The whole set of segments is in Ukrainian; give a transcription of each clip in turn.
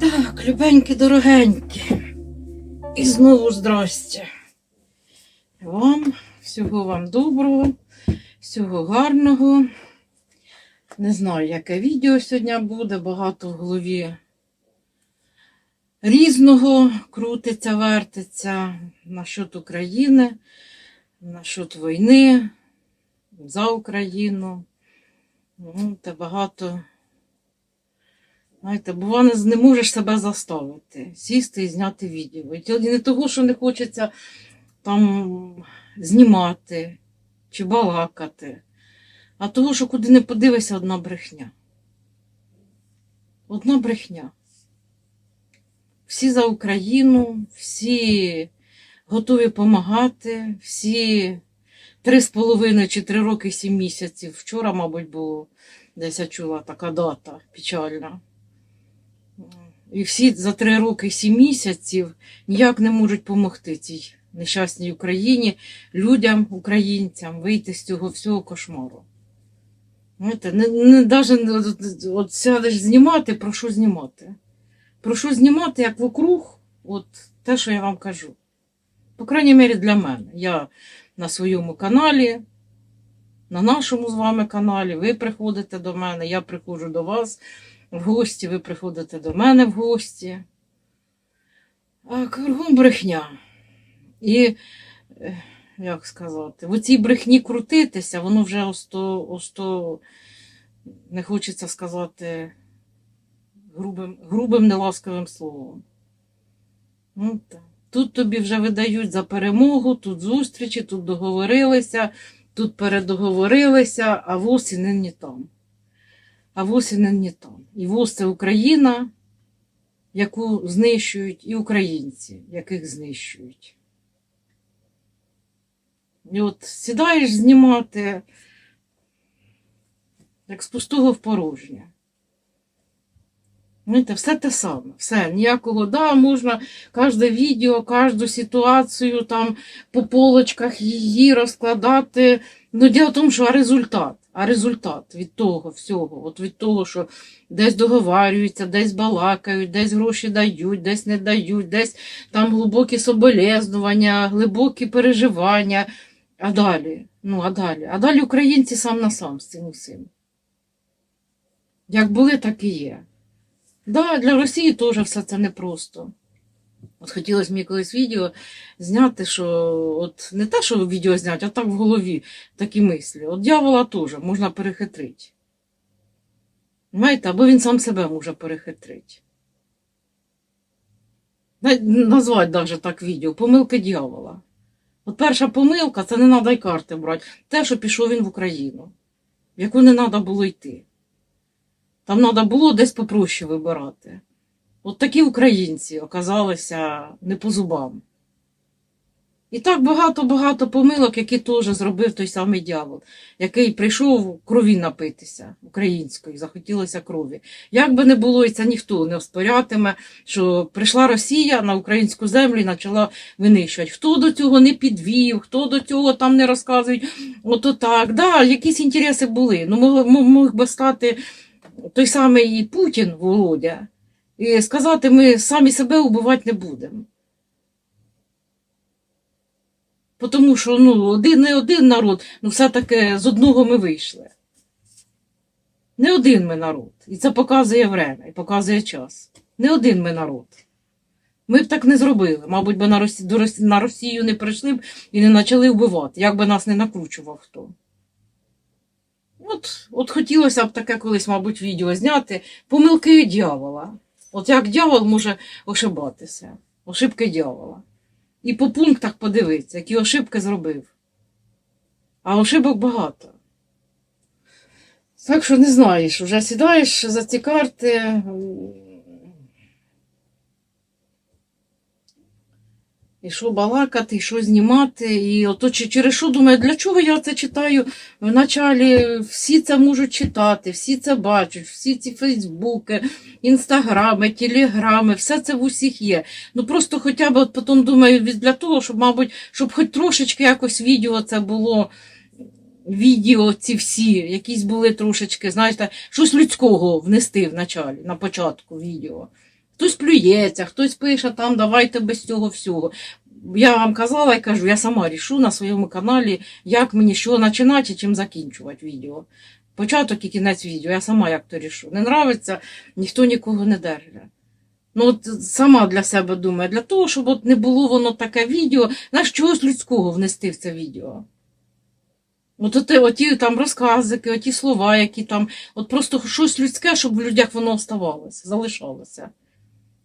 Так, любенькі, дорогенькі. І знову здрастя. Вам, всього вам доброго, всього гарного. Не знаю, яке відео сьогодні буде, багато в голові різного крутиться, вертиться насчет України, насчет війни, за Україну. Ну, та багато. Знаєте, бува не, можеш себе заставити, сісти і зняти відео. І не того, що не хочеться там знімати чи балакати, а того, що куди не подивишся, одна брехня. Одна брехня. Всі за Україну, всі готові допомагати, всі три з половиною чи три роки сім місяців. Вчора, мабуть, було десь я чула така дата печальна. І всі за три роки сім місяців ніяк не можуть допомогти цій нещасній Україні, людям, українцям вийти з цього всього кошмару. Знаєте, не, не от- от сядеш знімати, про що знімати? Про що знімати, як вокруг, от те, що я вам кажу. По крайній мірі для мене. Я на своєму каналі, на нашому з вами каналі, ви приходите до мене, я приходжу до вас в гості, ви приходите до мене в гості. А кругом брехня. І, е, як сказати, в цій брехні крутитися, воно вже осто, осто не хочеться сказати грубим, грубим неласковим словом. Ну, так. Тут тобі вже видають за перемогу, тут зустрічі, тут договорилися, тут передоговорилися, а ВОЗ і нині там. А ВОЗ і нині там. І ВОЗ це Україна, яку знищують, і українці, яких знищують. І от сідаєш знімати, як з пустого в порожнє. Знаєте, все те саме, все, ніякого, да, можна кожне відео, кожну ситуацію там по полочках її розкладати. Ну, діло в тому, що результат, а результат від того всього, от від того, що десь договарюються, десь балакають, десь гроші дають, десь не дають, десь там глибокі соболезнування, глибокі переживання. А далі, ну, а далі, а далі українці сам на сам з цим усім. Як були, так і є. Да, для Росії теж все це непросто. От хотілося мені колись відео зняти, що от не те, що відео зняти, а так в голові такі мислі. От дьявола теж можна перехитрити. Знаєте, або він сам себе може перехитрити. Назвати навіть так відео помилки дьявола. От перша помилка це не треба й карти брати. Те, що пішов він в Україну, в яку не треба було йти. Там треба було десь попроще вибирати. От такі українці оказалися не по зубам. І так багато-багато помилок, які теж зробив той самий дьявол, який прийшов крові напитися української, захотілося крові. Як би не було, і це ніхто не оспорятиме, що прийшла Росія на українську землю і почала винищувати. Хто до цього не підвів, хто до цього там не розказують, ото так. Да, якісь інтереси були. Ну, мог би стати той самий і Путін Володя і сказати, ми самі себе убивати не будемо. Тому що ну, один, не один народ, ну все-таки з одного ми вийшли. Не один ми народ. І це показує время, і показує час. Не один ми народ. Ми б так не зробили. Мабуть, би на Росію, на Росію не прийшли б і не почали вбивати, як би нас не накручував хто. От, от хотілося б таке колись, мабуть, відео зняти. Помилки дьявола. От як дьявол може ошибатися. Ошибки дьявола. І по пунктах подивитися, які ошибки зробив. А ошибок багато. Так що не знаєш, вже сідаєш за ці карти. І що балакати, і що знімати. І ото через що думаю, для чого я це читаю? Вначалі всі це можуть читати, всі це бачать, всі ці Фейсбуки, інстаграми, телеграми, все це в усіх є. Ну просто хоча б от потім думаю, для того, щоб, мабуть, щоб хоч трошечки якось відео це було. Відео ці всі, якісь були трошечки, знаєте, щось людського внести в началі, на початку відео. Хтось плюється, хтось пише там, давайте без цього всього. Я вам казала і кажу, я сама рішу на своєму каналі, як мені що починати і чим закінчувати відео. Початок і кінець відео, я сама як то рішу. Не нравиться, ніхто нікого не держить. Ну, от сама для себе думаю, для того, щоб от не було воно таке відео, знаєш, чогось людського внести в це відео. От оті, оті там розказики, оті слова, які там, от просто щось людське, щоб в людях воно оставалося, залишалося.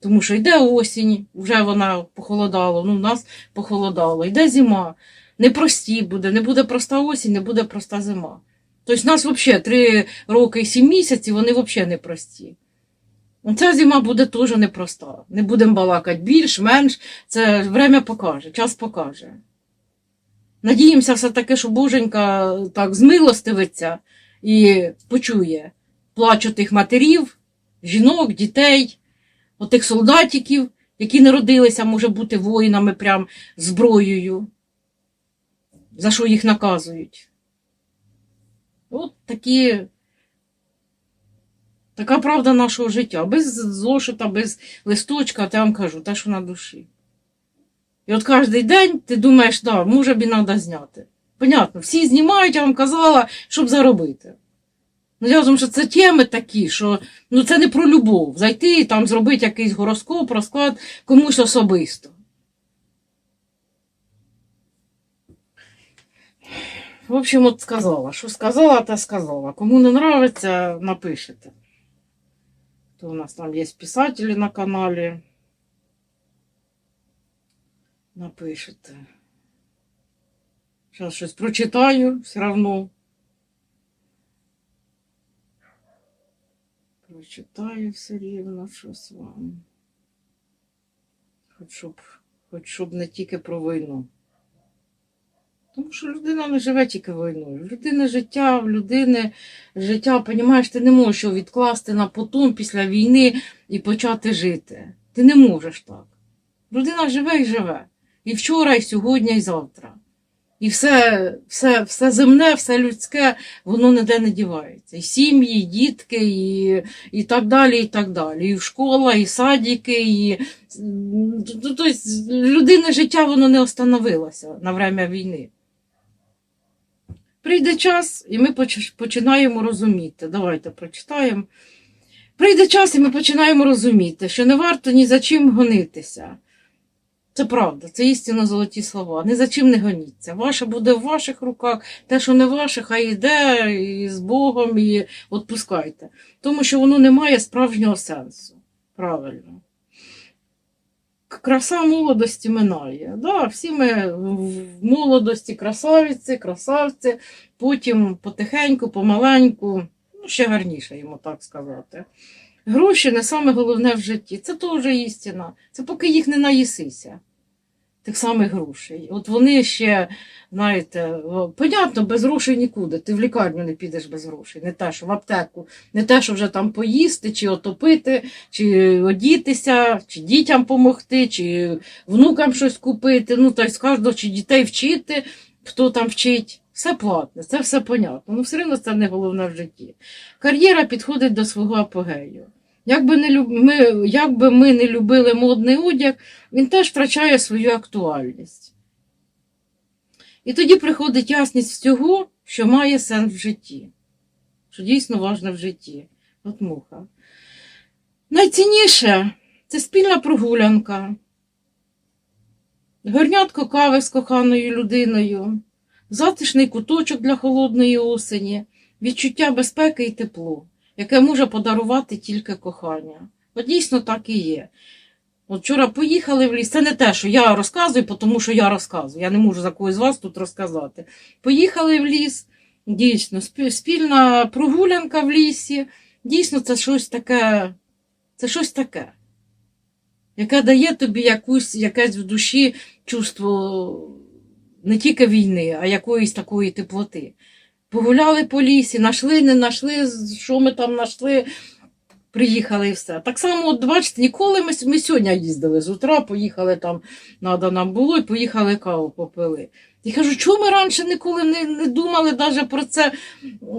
Тому що йде осінь, вже вона похолодала, ну, в нас похолодало, йде зима, непрості буде, не буде проста осінь, не буде проста зима. Тобто в нас взагалі три роки і сім місяців, вони взагалі непрості. Ця зима буде теж непроста. Не будемо балакати більш, менш. Це время покаже, час покаже. Надіємося все-таки, що Боженька так змилостивиться і почує плач тих матерів, жінок, дітей, отих солдатиків, які народилися, може бути воїнами прям зброєю, за що їх наказують. От такі Така правда нашого життя. Без зошита, без листочка, я вам кажу, те, що на душі. І от кожен день ти думаєш, да, може б і треба зняти. Понятно, всі знімають, я вам казала, щоб заробити. Ну, думаю, що це теми такі, що ну, це не про любов. Зайти і там зробити якийсь гороскоп, розклад комусь особисто. В общем, от сказала, що сказала, те сказала. Кому не нравиться, напишете. То у нас там є писателі на каналі. Напишете. Зараз щось прочитаю все одно. Прочитаю все рівно щось вам. Хоч щоб, хоч щоб не тільки про війну. Тому що людина не живе тільки війною. В людини життя, в людини життя, понімаєш, ти не можеш його відкласти на потом після війни і почати жити. Ти не можеш так. Людина живе і живе. І вчора, і сьогодні, і завтра. І все, все, все земне, все людське, воно ніде не дівається. І сім'ї, і дітки, і, і так далі, і так далі. І школа, і садики, і тобто людини життя воно не остановилося на время війни. Прийде час, і ми починаємо розуміти. Давайте прочитаємо. Прийде час, і ми починаємо розуміти, що не варто ні за чим гонитися. Це правда, це істинно золоті слова. Ні за чим не гоніться. Ваше буде в ваших руках, те, що не ваше, хай йде і з Богом, і відпускайте. Тому що воно не має справжнього сенсу. Правильно. Краса молодості минає. Да, всі ми в молодості красавиці, красавці, потім потихеньку, помаленьку, ну, ще гарніше йому так сказати. Гроші не саме головне в житті. Це теж істина. Це поки їх не наїсися. Тих самих грошей. От вони ще, знаєте, понятно, без грошей нікуди. Ти в лікарню не підеш без грошей. Не те, що в аптеку, не те, що вже там поїсти, чи отопити, чи одітися, чи дітям допомогти, чи внукам щось купити. Ну, тобто, з кожного чи дітей вчити, хто там вчить. Все платне, це все понятно. Ну, все одно це не головне в житті. Кар'єра підходить до свого апогею. Як би, не ми, як ми не любили модний одяг, він теж втрачає свою актуальність. І тоді приходить ясність всього, що має сенс в житті, що дійсно важне в житті. От муха. Найцінніше це спільна прогулянка, горнятко кави з коханою людиною, затишний куточок для холодної осені, відчуття безпеки і тепло, яке може подарувати тільки кохання. От дійсно так і є. От вчора поїхали в ліс. Це не те, що я розказую, тому що я розказую. Я не можу за когось з вас тут розказати. Поїхали в ліс, дійсно, спільна прогулянка в лісі. Дійсно, це щось таке, це щось таке, яке дає тобі якусь, якесь в душі чувство не тільки війни, а якоїсь такої теплоти. Погуляли по лісі, знайшли, не знайшли, що ми там знайшли. Приїхали і все. Так само, от бачите, ніколи ми, ми сьогодні їздили з утра, поїхали там, треба нам було, і поїхали каву попили. І кажу, чому ми раніше ніколи не, не думали навіть про це,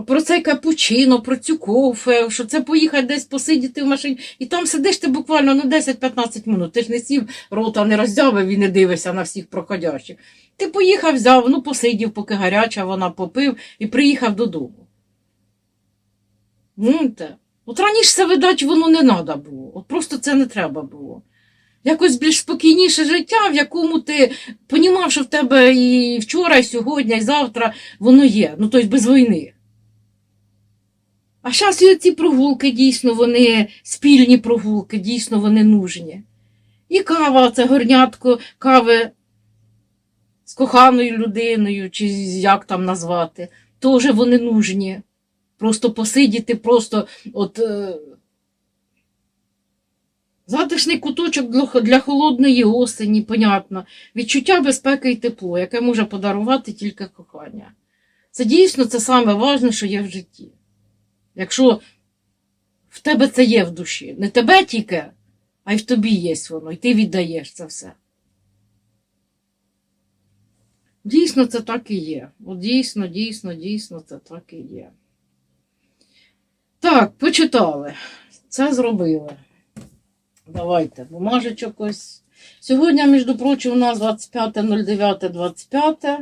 про цей капучино, про цю кофе, що це поїхати десь посидіти в машині. І там сидиш ти буквально ну, 10-15 минут. Ти ж не сів, рота не роздявив і не дивишся на всіх проходящих. Ти поїхав, взяв, ну посидів, поки гаряча, вона попив і приїхав додому. Ну, те. От раніше це, видать, воно не треба було. От просто це не треба було. Якось більш спокійніше життя, в якому ти понімав, що в тебе і вчора, і сьогодні, і завтра воно є. Ну, тобто без війни. А зараз і ці прогулки дійсно вони спільні прогулки, дійсно вони нужні. І кава, це горнятко кави з коханою людиною, чи як там назвати, теж вони нужні. Просто посидіти, просто от. Е... Затишний куточок для, холодної осені, понятно. Відчуття безпеки і тепло, яке може подарувати тільки кохання. Це дійсно це саме важне, що є в житті. Якщо в тебе це є в душі, не тебе тільки, а й в тобі є воно, і ти віддаєш це все. Дійсно, це так і є. От дійсно, дійсно, дійсно, це так і є. Так, почитали. Це зробили. Давайте, бумажечок ось. Сьогодні, між прочим, у нас 25.09.25.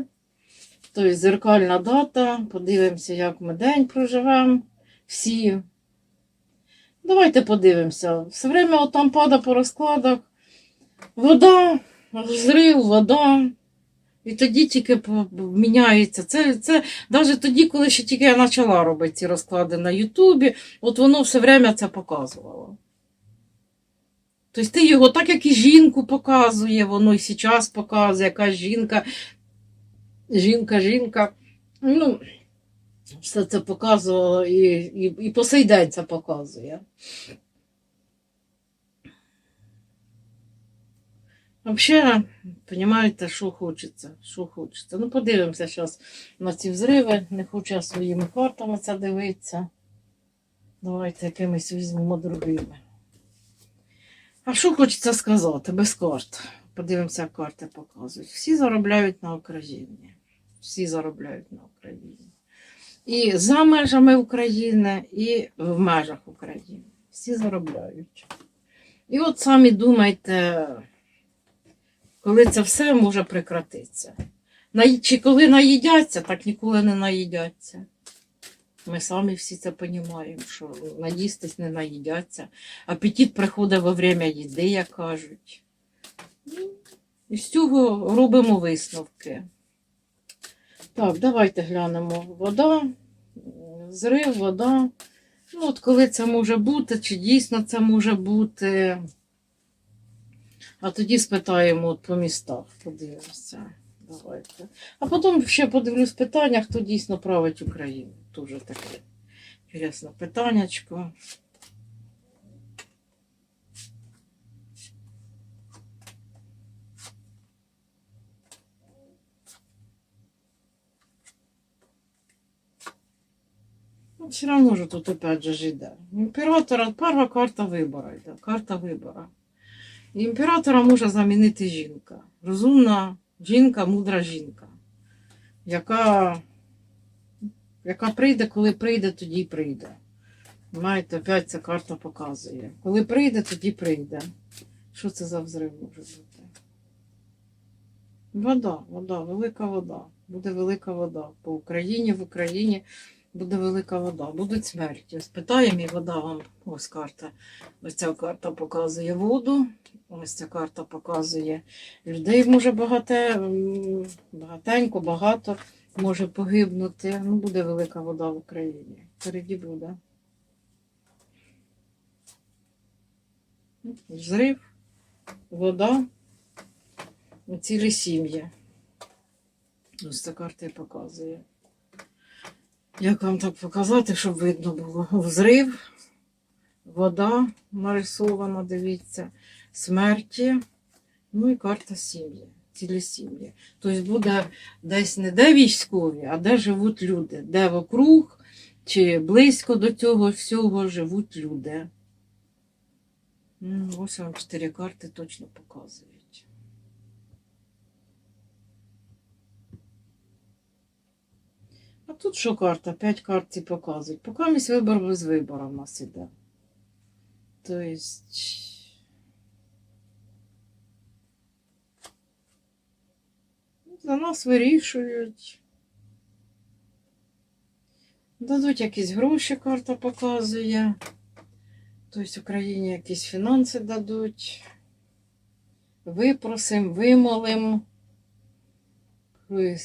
Тобто зеркальна дата. Подивимося, як ми день проживемо. Всі. Давайте подивимося. Все время от там пада по розкладах. Вода, зрив, вода. І тоді тільки міняється. Це, це навіть тоді, коли ще тільки я почала робити ці розклади на Ютубі, от воно все время це показувало. Тобто ти його так, як і жінку показує, воно і зараз показує, яка жінка, жінка, жінка. Ну, все це показувало і, і, і по сей день це показує. Взагалі, розумієте, що хочеться, що хочеться. Ну, подивимося зараз на ці взриви. Не хочу я своїми картами це дивитися. Давайте якимись візьмемо другими. А що хочеться сказати без карт? Подивимося, як карти показують. Всі заробляють на Україні. Всі заробляють на Україні. І за межами України, і в межах України. Всі заробляють. І от самі думайте, коли це все може прекратитися. Чи коли наїдяться, так ніколи не наїдяться. Ми самі всі це розуміємо, що наїстись не наїдяться. Апетит приходить во время їди, як кажуть. І з цього робимо висновки. Так, давайте глянемо. Вода, зрив, вода. Ну, от коли це може бути, чи дійсно це може бути. А тоді спитаємо от по містах, подивимося. Давайте. А потім ще подивлюсь питання, хто дійсно править Україну. Дуже таке інтересне питаннячко. Ну, все равно же тут опять же йде. Імператора, перша карта вибора йде. Карта вибора. Імператора може замінити жінка. Розумна жінка, мудра жінка, яка, яка прийде, коли прийде, тоді прийде. Маєте, опять ця карта показує. Коли прийде, тоді прийде. Що це за взрив може бути? Вода, вода, велика вода. Буде велика вода. По Україні, в Україні буде велика вода. Будуть смерті. Спитаємо і вода вам. Ось карта. Ось ця карта показує воду. Ось ця карта показує людей може багате, багатенько, багато може погибнути. Ну, буде велика вода в Україні. Впереді буде. Взрив, вода, цілі сім'ї. Ось ця карта і показує. Як вам так показати, щоб видно було? Взрив, вода нарисована, дивіться, смерті, ну і карта сім'ї, цілі сім'ї. Тобто буде десь не де військові, а де живуть люди, де вокруг чи близько до цього всього живуть люди. Ось вам чотири карти точно показують. А тут що карта? П'ять карт ці показують. Поки місь вибор без вибору в нас іде. Тобто. За нас вирішують. Дадуть якісь гроші, карта показує. Тобто Україні якісь фінанси дадуть. Випросим, вимолим.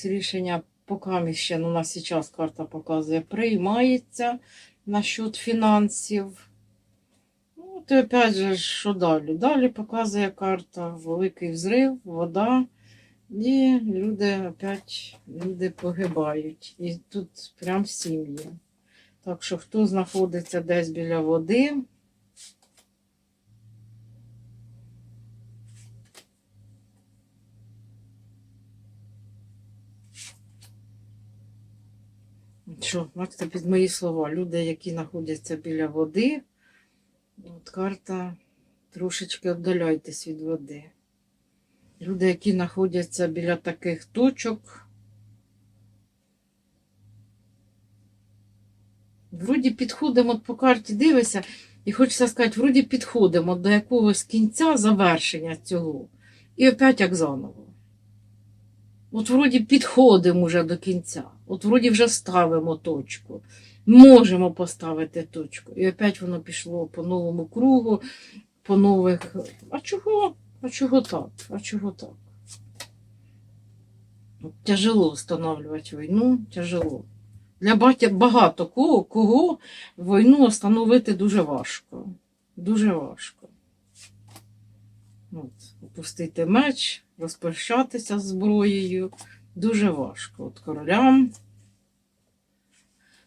Рішення поки ще, ну, на зараз карта показує, приймається насчет фінансів. Ну, то опять же, що далі? Далі показує карта великий взрив, вода. І люди опять люди погибають. І тут прям сім'ї. Так що хто знаходиться десь біля води, що, бачите, під мої слова, люди, які знаходяться біля води, от карта трошечки віддаляйтесь від води. Люди, які знаходяться біля таких точок, вроді підходимо от по карті, дивишся, і хочеться сказати, вроді підходимо до якогось кінця завершення цього. І опять як заново. От вроді підходимо вже до кінця. От вроді вже ставимо точку. Можемо поставити точку. І опять воно пішло по новому кругу, по нових. А чого? А чого так? А чого так? Тяжело встановлювати війну, тяжело. Для багато кого, кого війну встановити дуже важко. Дуже важко. От, опустити меч, розпрощатися з зброєю. Дуже важко. От королям.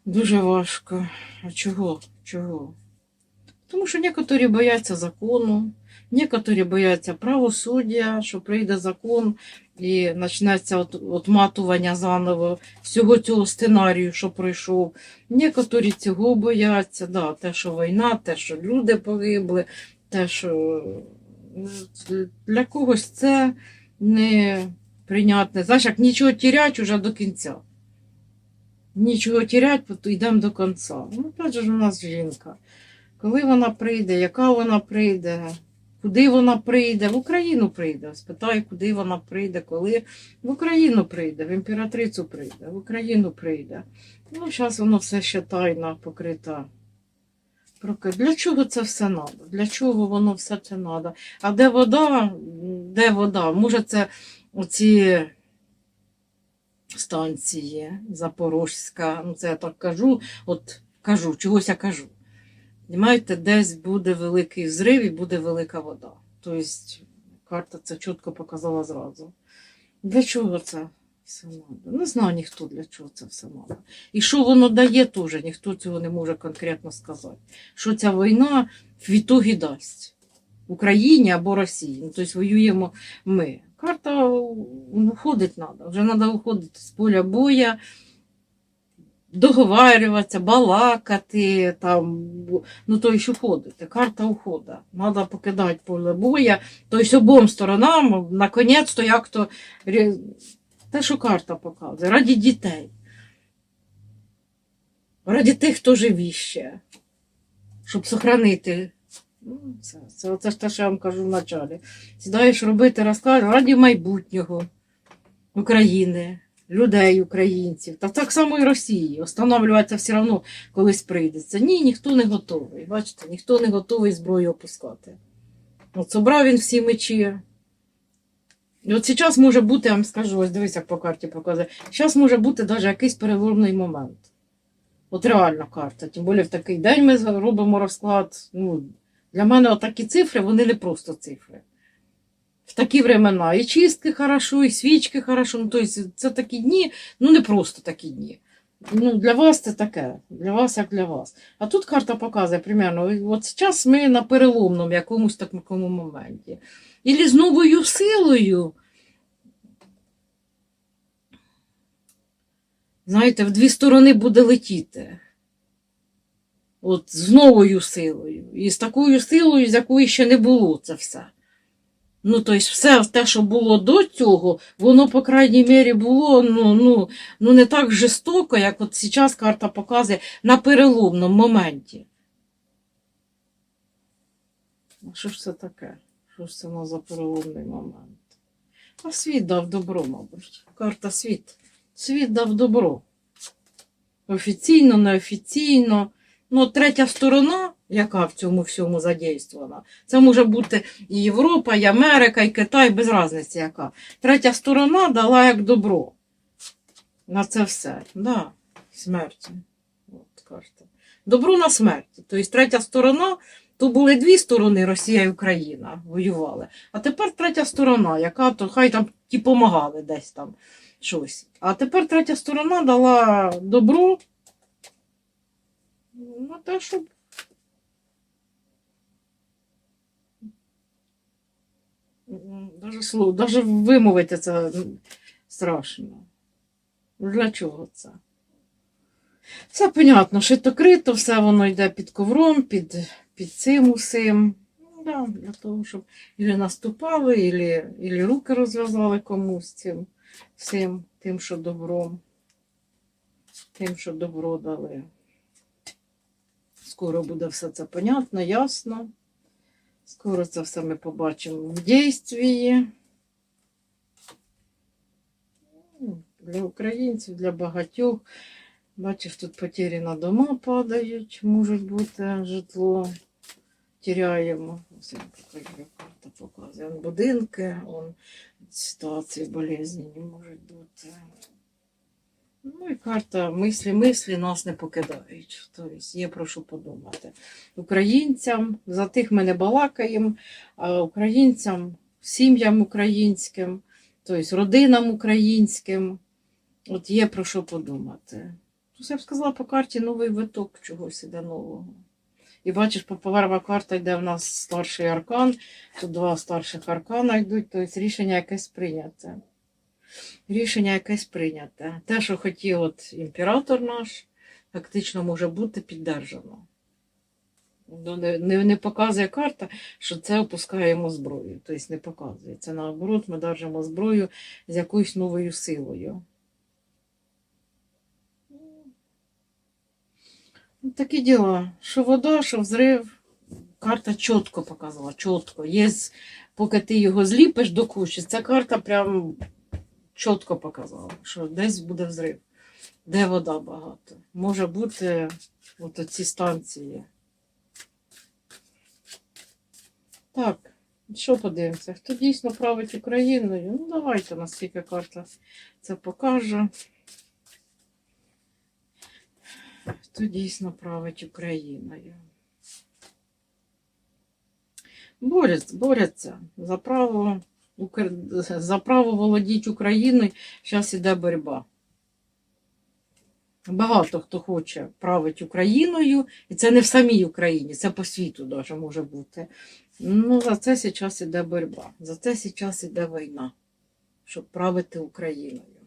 Дуже важко. А чого? Чого? Тому що некоторі бояться закону, некоторі бояться правосуддя, що прийде закон і почнеться от, отматування заново всього цього сценарію, що пройшов. Некоторі цього бояться, да, те, що війна, те, що люди погибли, те, що е, для когось це не прийнятне. Знаєш, як нічого тірять уже до кінця. Нічого тірять, то йдемо до кінця. Ну, опять же, у нас жінка. Коли вона прийде, яка вона прийде, куди вона прийде, в Україну прийде. Спитаю, куди вона прийде, коли в Україну прийде, в імператрицю прийде, в Україну прийде. Ну, зараз воно все ще тайна покрита. Для чого це все треба? Для чого воно все це треба? А де вода? Де вода? Може, це оці станції Запорозька, ну це я так кажу, от кажу, чогось я кажу. Понімаєте, десь буде великий взрив і буде велика вода. Тобто карта це чітко показала зразу. Для чого це все треба? Не знає ніхто, для чого це все треба. І що воно дає, теж ніхто цього не може конкретно сказати. Що ця війна в ітогі дасть Україні або Росії. Ну, тобто воюємо ми. Карта уходить треба. Вже треба виходити з поля боя договарюватися, балакати, там, ну то що ходити, карта ухода. Треба покидати поле боя. Тобто обом сторонам, наконець-то, як то те, що карта показує, раді дітей. Раді тих, хто живі ще, щоб сохранити. Ну, це, це, це ж те, що я вам кажу вначалі. Сідаєш робити розклад раді майбутнього України людей, українців, та так само і Росії. Останавлюватися все одно колись прийдеться. Ні, ніхто не готовий. Бачите, ніхто не готовий зброю опускати. От собрав він всі мечі. І от зараз може бути, я вам скажу, ось дивись, як по карті показує. Зараз може бути навіть якийсь переломний момент. От реальна карта. Тим більше в такий день ми робимо розклад. Ну, для мене отакі цифри, вони не просто цифри в такі времена. І чистки хорошо, і свічки хорошо. Ну, тобто це такі дні, ну не просто такі дні. Ну, для вас це таке, для вас як для вас. А тут карта показує примерно, от зараз ми на переломному якомусь такому моменті. І з новою силою, знаєте, в дві сторони буде летіти. От з новою силою. І з такою силою, з якої ще не було це все. Ну, тобто, все те, що було до цього, воно, по крайній мірі, було ну, ну, ну, не так жорстоко, як от зараз карта показує на переломному моменті. А що ж це таке? Що ж це у нас за переломний момент? А світ дав добро, мабуть. Карта світ. Світ дав добро. Офіційно, неофіційно. Ну, третя сторона, яка в цьому всьому задействована, це може бути і Європа, і Америка, і Китай, без різниці яка. Третя сторона дала як добро. На це все. Да, смерті. От карта. Добро на смерті. Тобто третя сторона, то були дві сторони, Росія і Україна воювали. А тепер третя сторона, яка то хай там ті помагали десь там щось. А тепер третя сторона дала добро на те, щоб. Даже слово, даже вимовити це страшно. Для чого це? Все понятно, шито-крито, все воно йде під ковром, під, під цим усім. Ну, Да, для того, щоб ілі наступали, ілі, ілі руки розв'язали комусь цим всім, тим, що добром, тим, що добро дали. Скоро буде все це понятно, ясно. Скоро це все ми побачимо в дійстві. Ну, Для українців, для багатьох. Бачиш, тут потері на дома падають, можуть бути житло. Теряємо. Ось я покажу, карта показує. Будинки, ситуації болезненні можуть бути. Ну і карта мислі, мислі нас не покидають. Тобто є про що подумати. Українцям, за тих ми не балакаємо, а українцям, сім'ям українським, тобто родинам українським. От є про що подумати. Тут я б сказала по карті новий виток чогось іде нового. І бачиш, поперва карта йде в нас старший аркан, тут два старших аркана йдуть, тобто рішення якесь прийняте. Рішення якесь прийняте. Те, що хотів от імператор наш, фактично може бути піддержано. Ну, Не, не, не показує карта, що це опускаємо зброю. Тобто не показує. Це наоборот, ми держимо зброю з якоюсь новою силою. Ну, Такі діла. Що вода, що взрив. Карта чітко показала, чітко. Є, поки ти його зліпиш до кучі, ця карта прям чітко показала, що десь буде взрив, де вода багато. Може бути от ці станції. Так, що подивимося? Хто дійсно править Україною? Ну, давайте, наскільки карта це покаже. Хто дійсно править Україною? Борються, борються за право, за право володіти Україною. Зараз іде боротьба. Багато хто хоче правити Україною, і це не в самій Україні, це по світу даже може бути. Ну, за це зараз іде боротьба. За це зараз іде війна, щоб правити Україною.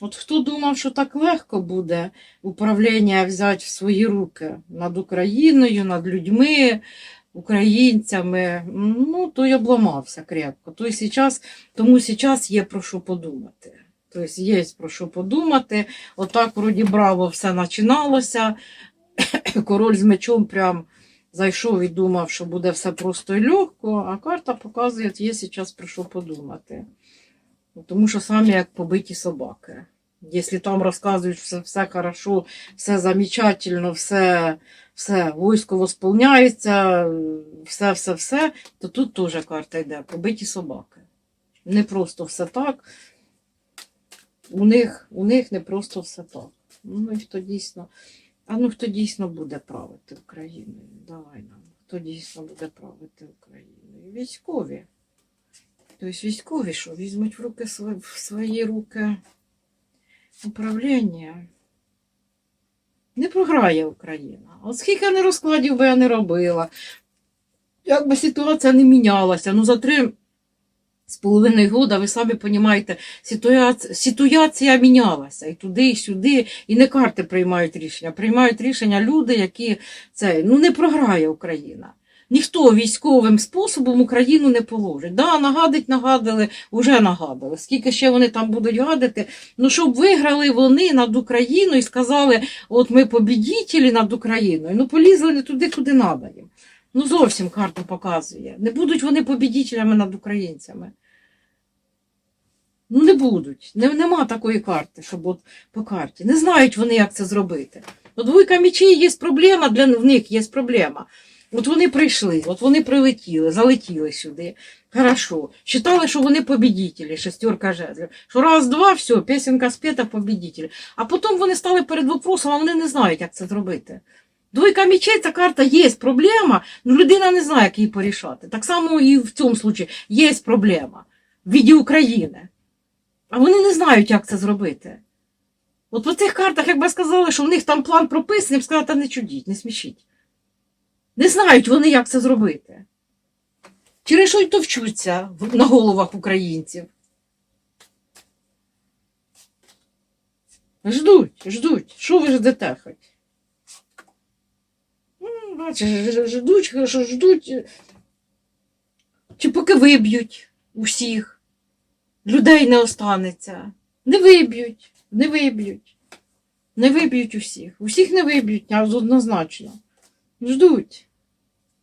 От хто думав, що так легко буде управління взяти в свої руки над Україною, над людьми, українцями, ну, то й обламався крепко. То й сейчас, тому зараз є про що подумати. Тобто є про що подумати. Отак, вроді, браво, все починалося. Король з мечом прям зайшов і думав, що буде все просто і легко, а карта показує, є зараз про що подумати. Ну, Тому що самі як побиті собаки. Якщо там розказують, все, все хорошо, все замечательно, все, все військо восполняється, все, все, все, то тут теж карта йде, побиті собаки. Не просто все так. У них, у них не просто все так. Ну і хто дійсно. А ну хто дійсно буде правити Україною? Давай нам. Хто дійсно буде правити Україною? Військові. Тобто військові, що візьмуть в руки в свої руки управління. Не програє Україна. От скільки не розкладів би я не робила, як би ситуація не мінялася, ну за три з половиною года, ви самі розумієте, ситуація, ситуація мінялася і туди, і сюди, і не карти приймають рішення. Приймають рішення люди, які це ну не програє Україна. Ніхто військовим способом Україну не положить. Да, нагадить, нагадали, вже нагадали. Скільки ще вони там будуть гадити? Ну, щоб виграли вони над Україною і сказали, от ми побідітелі над Україною. Ну, полізли не туди, куди треба їм. Ну, зовсім карта показує. Не будуть вони побідітелями над українцями. Ну, не будуть. Не, нема такої карти, щоб от по карті. Не знають вони, як це зробити. От двойка мечей є проблема, для в них є проблема. От вони прийшли, от вони прилетіли, залетіли сюди. Хорошо. Считали, що вони побідітелі, шестерка жезлів. Що раз, два, все, пісенька спета, побідітелі. А потім вони стали перед вопросом, а вони не знають, як це зробити. Двойка мечей, ця карта є проблема, але людина не знає, як її порішати. Так само і в цьому випадку є проблема в віді України. А вони не знають, як це зробити. От по цих картах, якби сказали, що в них там план прописаний, я б сказала, та не чудіть, не смішіть. Не знають вони, як це зробити. Через що й товчуться на головах українців. Ждуть, ждуть. Що ви ждете хоч? Ну, ждуть, що ждуть. Чи поки виб'ють усіх, людей не останеться. Не виб'ють, не виб'ють. Не виб'ють усіх. Усіх не виб'ють, а однозначно. Ждуть.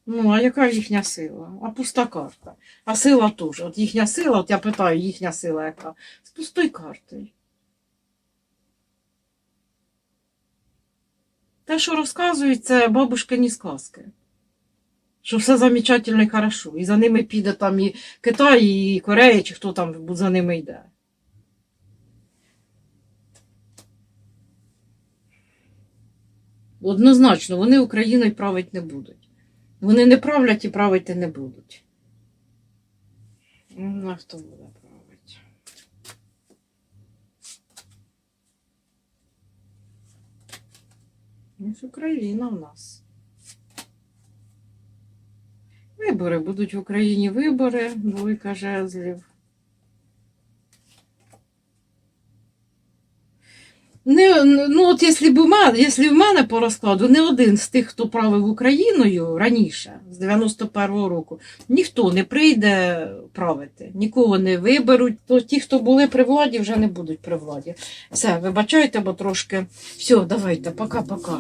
Ну, а яка їхня сила? А пуста карта. А сила теж. От їхня сила, от я питаю, їхня сила яка? З пустою картою. Те, що розказують, це бабушкині сказки. Що все замечательно і хорошо. І за ними піде там і Китай, і Корея, чи хто там за ними йде. Однозначно, вони Україною правити не будуть. Вони не правлять і правити не будуть. Ну, а хто буде правити? Ось Україна в нас. Вибори будуть в Україні вибори, двойка жезлів. Не, ну от якщо б у мене, якщо в мене по розкладу не один з тих, хто правив Україною раніше, з 91-го року, ніхто не прийде правити, нікого не виберуть, то ті, хто були при владі, вже не будуть при владі. Все, вибачайте, бо трошки. Все, давайте, пока-пока.